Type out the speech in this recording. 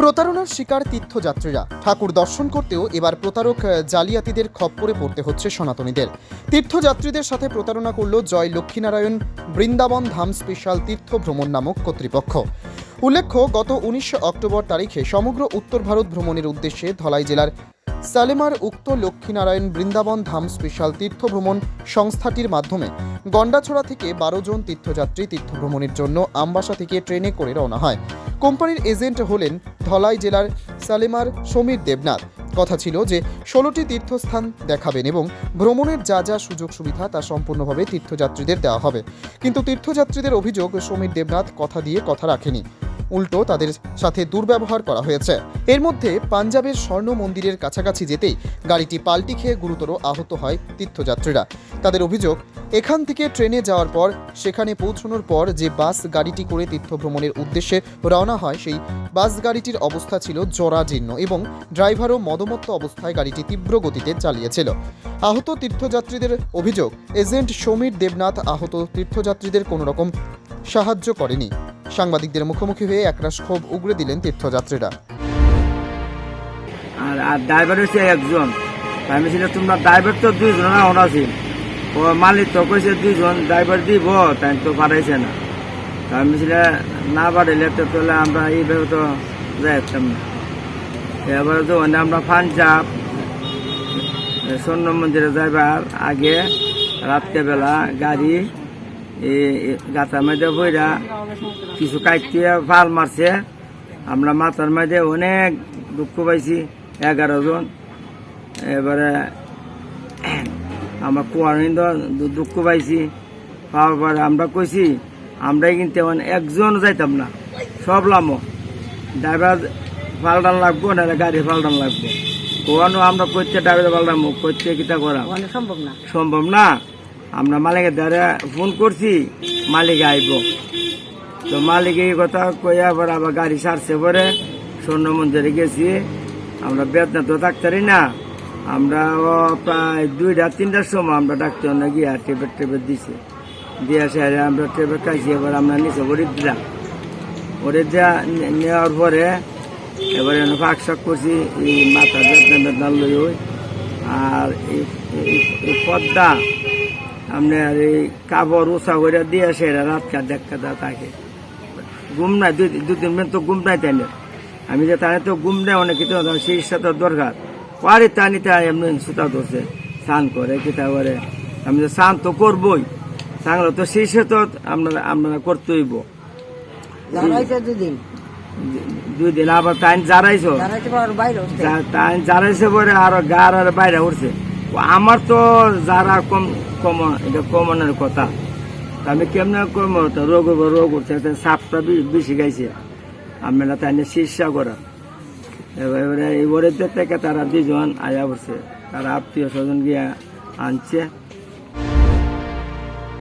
প্রতারণার শিকার তীর্থযাত্রীরা। ঠাকুর দর্শন করতেও এবার প্রতারক জালিয়াতিদের খপ্পরে পড়তে হচ্ছে সনাতনীদের। তীর্থযাত্রীদের সাথে প্রতারণা করল জয় লক্ষ্মীনারায়ণ বৃন্দাবন ধাম স্পেশাল তীর্থ ভ্রমণ নামক কর্তৃপক্ষ। উল্লেখ্য, গত উনিশশো অক্টোবর তারিখে সমগ্র উত্তর ভারত ভ্রমণের উদ্দেশ্যে ধলাই জেলার সালেমার উক্ত লক্ষ্মীনারায়ণ বৃন্দাবন ধাম স্পেশাল তীর্থ ভ্রমণ সংস্থাটির মাধ্যমে গন্ডাছড়া থেকে বারো জন তীর্থযাত্রী তীর্থ ভ্রমণের জন্য আমবাসা থেকে ট্রেনে করে রওনা হয়। কোম্পানির এজেন্ট হলেন ধলাই জেলার সালেমার সমীর দেবনাথ। কথা ছিল যে, ষোলোটি তীর্থস্থান দেখাবেন এবং ভ্রমণের যা যা সুযোগ সুবিধা তা সম্পূর্ণভাবে তীর্থযাত্রীদের দেওয়া হবে। কিন্তু তীর্থযাত্রীদের অভিযোগ, সমীর দেবনাথ কথা দিয়ে কথা রাখেনি। উল্টো তাদের সাথে দুর্ব্যবহার করা হয়েছে। এর মধ্যে পাঞ্জাবের স্বর্ণ মন্দিরের কাছাকাছি যেতেই গাড়িটি পাল্টি খেয়ে গুরুতর আহত হয় তীর্থযাত্রীরা। তাদের অভিযোগ, এখান থেকে ট্রেনে যাওয়ার পর, সেখানে পৌঁছানোর পর যে বাস গাড়িটি করে তীর্থ ভ্রমণের উদ্দেশ্যে রওনা হয়, সেই বাস গাড়িটির অবস্থা ছিল জরাজীর্ণ এবং ড্রাইভারও মদমত্ত অবস্থায় গাড়িটি তীব্র গতিতে চালিয়েছিল। আহত তীর্থযাত্রীদের অভিযোগ, এজেন্ট সমীর দেবনাথ আহত তীর্থযাত্রীদের কোনো রকম সাহায্য করেনি। সাংবাদিকদের মুখোমুখি হয়ে একরাশ ক্ষোভ উগড়ে দিলেন তীর্থযাত্রীরা। আর আর ড্রাইভার হচ্ছে একজন। আমি ছিল তোমরা ড্রাইভার তো দুইজন না আছে ও মালিক তো কইছে দুইজন ড্রাইভার দিব, তাই তো পাঠাইছে না। আমি ছিল না পাঠাইলে তো তাহলে আমরা এইভাবে তো যাইতাম না। এবারে তো আমরা পাঞ্জাব, স্বর্ণ মন্দিরে যাইবার আগে রাত্রেবেলা গাড়ি গাতার মধ্যে বইরা কিছু কাটতে ফাল মারছে। আমরা মাথার মধ্যে অনেক দুঃখ পাইছি এগারো জন। এবারে আমরা কুয়ারিন্দ দুঃখ পাইছি। পাওয়ার পরে আমরা কইছি আমরাই কিন্তু একজন যাইতাম না সব লামো। ড্রাইভার পাল্টান লাগবো না গাড়ি পাল্টান লাগবো। কোয়ানো আমরা করতে ড্রাইভার পাল্টামো করতে কিতা করা। সম্ভব না। সম্ভব না। আমরা মালিকের দ্বারা ফোন করছি, মালিক আইব। তো মালিক এই কথা কইয়া আবার আবার গাড়ি সারছে পরে স্বর্ণ মন্দিরে গেছি। আমরা বেদনা তো ডাক্তারই না। আমরা প্রায় দুইটা, তিনটার সময় আমরা ডাক্তার না গিয়া টেবেট টেবেট দিছি। দিয়ে সেরে আমরা টেবেট খাইছি, এবার আমরা নিচে ওরে দিলাম দেওয়া নেওয়ার পরে এবারে ফাঁক শাক করছি, এই মাথা বেদনা বেদনা লই আর এই পদ্মা আপনার এই কাপড় উষা করে দিয়ে সেটা রাত কাট দেখা দা থাকে। ঘুম নাই দুই দু তিন তো ঘুম নাই তাই। আমি যে তাই তো ঘুম নেই অনেক কিছু সেই সাথে দরকার। পারি টানি তাই এমনি সুতা ধরছে স্নান করে কিতা করে। আমি তো স্নান তো করবই তাহলে তো সেই সাথে আপনারা আপনারা করতে হইব। দাঁড়াইছে দুদিন। দুই দিন আবার টাইম জারাইছো। টাইম জারাইছে পরে আরও গার আর বাইরে উঠছে। আমার তো যারা কম কমন এটা কমনের কথা, আমি কেমনে কম রোগ রোগ উঠছে সাপটা বেশি গাইছে। আমি না তাই চিকিৎসা করা। এবারে এবারে থেকে তারা দুজন আয়া পড়ছে। তারা আত্মীয় স্বজন গিয়ে আনছে।